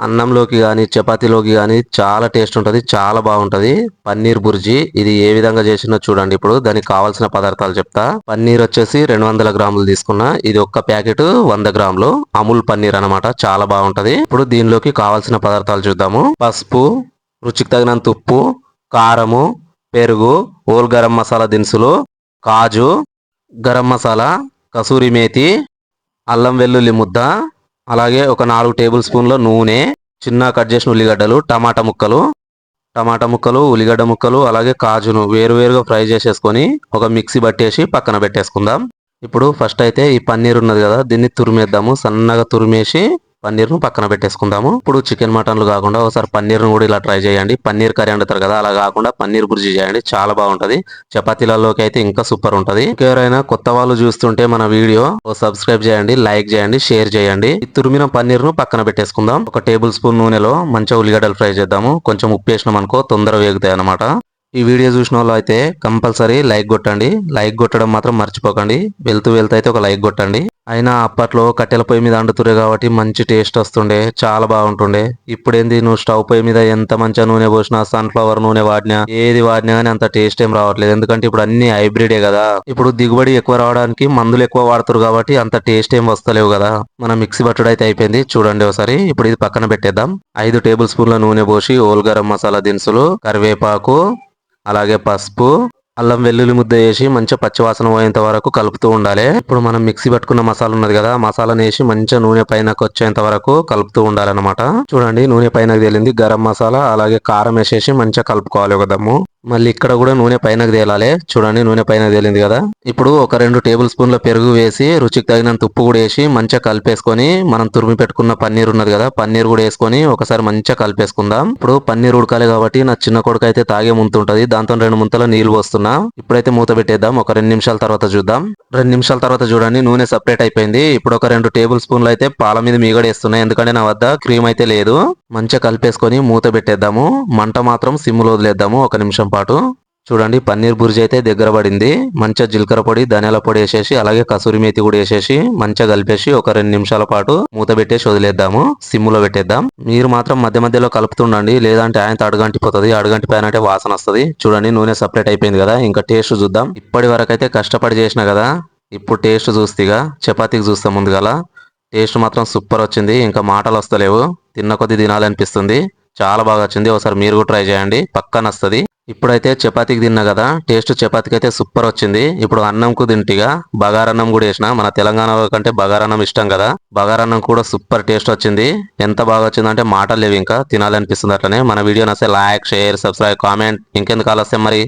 అన్నంలోకి కానీ చపాతీలోకి కానీ చాలా టేస్ట్ ఉంటుంది చాలా బాగుంటుంది. పన్నీర్ బుర్జీ ఇది ఏ విధంగా చేసినా చూడండి ఇప్పుడు. దానికి కావాల్సిన పదార్థాలు చెప్తా. పన్నీర్ వచ్చేసి రెండు వందల గ్రాములు తీసుకున్నా. ఇది ఒక్క ప్యాకెట్ వంద గ్రాములు. అమూల్ పన్నీర్ అన్నమాట చాలా బాగుంటుంది. ఇప్పుడు దీనిలోకి కావాల్సిన పదార్థాలు చూద్దాము. పసుపు రుచికి తగినంత ఉప్పు కారము పెరుగు ఓల్ గరం మసాలా దినుసులు కాజు గరం మసాలా కసూరి మేతి అల్లం వెల్లుల్లి ముద్ద అలాగే ఒక నాలుగు టేబుల్ స్పూన్ల నూనె చిన్న కట్ చేసిన ఉల్లిగడ్డలు టమాటా ముక్కలు. టమాటా ముక్కలు ఉల్లిగడ్డ ముక్కలు అలాగే కాజును వేరువేరుగా ఫ్రై చేసేసుకొని ఒక మిక్సీ పట్టేసి పక్కన పెట్టేసుకుందాం. ఇప్పుడు ఫస్ట్ అయితే ఈ పన్నీర్ ఉన్నది కదా దీన్ని తురిమేద్దాము. సన్నగా తురిమేసి పన్నీర్ను పక్కన పెట్టేసుకుందాము. ఇప్పుడు చికెన్ మటన్లు కాకుండా ఒకసారి పన్నీర్ను కూడా ఇలా ట్రై చేయండి. పన్నీర్ కర్రీ అంటారు కదా అలా కాకుండా పన్నీర్ బుర్జీ చేయండి. చాలా బాగుంటది. చపాతీలలోకి అయితే ఇంకా సూపర్ ఉంటది. ఎవరైనా కొత్త వాళ్ళు చూస్తుంటే మన వీడియో సబ్స్క్రైబ్ చేయండి లైక్ చేయండి షేర్ చేయండి. తురిమిన పన్నీర్ను పక్కన పెట్టేసుకుందాం. ఒక టేబుల్ స్పూన్ నూనెలో మంచిగా ఉల్లిగడ్డలు ఫ్రై చేద్దాము. కొంచెం ఉప్పు వేసినాం అనుకో తొందరగా వేగుతాయి అనమాట ఈ వీడియో చూసిన వాళ్ళు అయితే కంపల్సరీ లైక్ కొట్టండి. లైక్ కొట్టడం మాత్రం మర్చిపోకండి. వెళ్తూ వెళ్తూ అయితే ఒక లైక్ కొట్టండి. అయినా అప్పట్లో కట్టెల పొయ్యి మీద అండుతురే కాబట్టి మంచి టేస్ట్ వస్తుండే చాలా బాగుంటుండే. ఇప్పుడేంది నువ్వు స్టవ్ పొయ్యి మీద ఎంత మంచిగా నూనె పోసినా సన్ఫ్లవర్ నూనె వాడినా ఏది వాడినా కానీ అంత టేస్ట్ ఏం రావట్లేదు. ఎందుకంటే ఇప్పుడు అన్ని హైబ్రిడే కదా. ఇప్పుడు దిగుబడి ఎక్కువ రావడానికి మందులు ఎక్కువ వాడుతారు కాబట్టి అంత టేస్ట్ ఏం వస్తలేవు కదా. మన మిక్సీ పట్టుడు అయితే అయిపోయింది. చూడండి ఒకసారి. ఇప్పుడు ఇది పక్కన పెట్టేద్దాం. ఐదు టేబుల్ స్పూన్ల నూనె పోసి ఓల్గరం మసాలా దినుసులు కరివేపాకు అలాగే పసుపు అల్లం వెల్లుల్లి ముద్ద వేసి మంచిగా పచ్చివాసన పోయేంత వరకు కలుపుతూ ఉండాలి. ఇప్పుడు మనం మిక్సీ పట్టుకున్న మసాలా ఉన్నది కదా మసాలాను వేసి మంచిగా నూనె పైనకి వచ్చేంత వరకు కలుపుతూ ఉండాలన్నమాట. చూడండి నూనె పైన తేలింది గరం మసాలా అలాగే కారం వేసేసి మంచిగా కలుపుకోవాలి ఒక దమ్ము. మళ్ళీ ఇక్కడ కూడా నూనె పైనకు తేలాలి. చూడండి నూనె పైన తేలింది కదా. ఇప్పుడు ఒక రెండు టేబుల్ స్పూన్ల పెరుగు వేసి రుచికి తగినంత ఉప్పు కూడా వేసి మంచిగా కలిపేసుకొని మనం తురిమి పెట్టుకున్న పన్నీర్ ఉన్నది కదా పన్నీర్ కూడా వేసుకొని ఒకసారి మంచిగా కలిపేసుకుందాం. ఇప్పుడు పన్నీర్ ఉడకాలి కాబట్టి నా చిన్న కొడుకు అయితే తాగే ముంత ఉంటుంది. దాంతో రెండు ముంతల నీళ్ళు పోస్తున్నా. ఇప్పుడైతే మూత పెట్టేద్దాం. ఒక రెండు నిమిషాల తర్వాత చూద్దాం. రెండు నిమిషాల తర్వాత చూడండి నూనె సపరేట్ అయిపోయింది. ఇప్పుడు ఒక రెండు టేబుల్ స్పూన్లు అయితే పాల మీద మీగడేస్తున్నాయి. ఎందుకంటే నా వద్ద క్రీమ్ అయితే లేదు. మంచిగా కలిపేసుకొని మూత పెట్టేద్దాము. మంట మాత్రం సిమ్లో వదిలేద్దాము. ఒక నిమిషం పాటు. చూడండి పన్నీర్ బుర్జీ అయితే దగ్గర పడింది. మంచిగా జీలకర్ర పొడి ధనియాల పొడి వేసేసి అలాగే కసూరి మేతి కూడా వేసేసి మంచిగా కలిపేసి ఒక రెండు నిమిషాల పాటు మూత పెట్టేసి వదిలేద్దాము. సిమ్ములో పెట్టేద్దాం. మీరు మాత్రం మధ్య మధ్యలో కలుపుతుండండి. లేదంటే ఆయన అడుగంటిపోతుంది అడుగంటి పైన అంటే వాసన వస్తుంది. చూడండి నూనె సపరేట్ అయిపోయింది కదా. ఇంకా టేస్ట్ చూద్దాం. ఇప్పటి వరకు అయితే కష్టపడి చేసిన కదా ఇప్పుడు టేస్ట్ చూస్తేగా చపాతీకి చూస్తాం ముందుగల టేస్ట్ మాత్రం సూపర్ వచ్చింది. ఇంకా మాటలు వస్తలేవు. తిన్న కొద్ది తినాలనిపిస్తుంది. చాలా బాగా వచ్చింది. ఒకసారి మీరు కూడా ట్రై చేయండి. పక్కన వస్తుంది. ఇప్పుడైతే చపాతీకి తిన్నా కదా టేస్ట్ చపాతీకి అయితే సూపర్ వచ్చింది. ఇప్పుడు అన్నంకు తింటిగా బగారన్నం కూడా వేసిన మన తెలంగాణ కంటే బగారన్నం ఇష్టం కదా బగారన్నం కూడా సూపర్ టేస్ట్ వచ్చింది. ఎంత బాగా వచ్చిందంటే మాటలు లేవు ఇంకా తినాలనిపిస్తుంది అట్లనే. మన వీడియో నస్తే లైక్ షేర్ సబ్స్క్రైబ్ కామెంట్ ఇంకెందుకు ఆలస్యం మరి?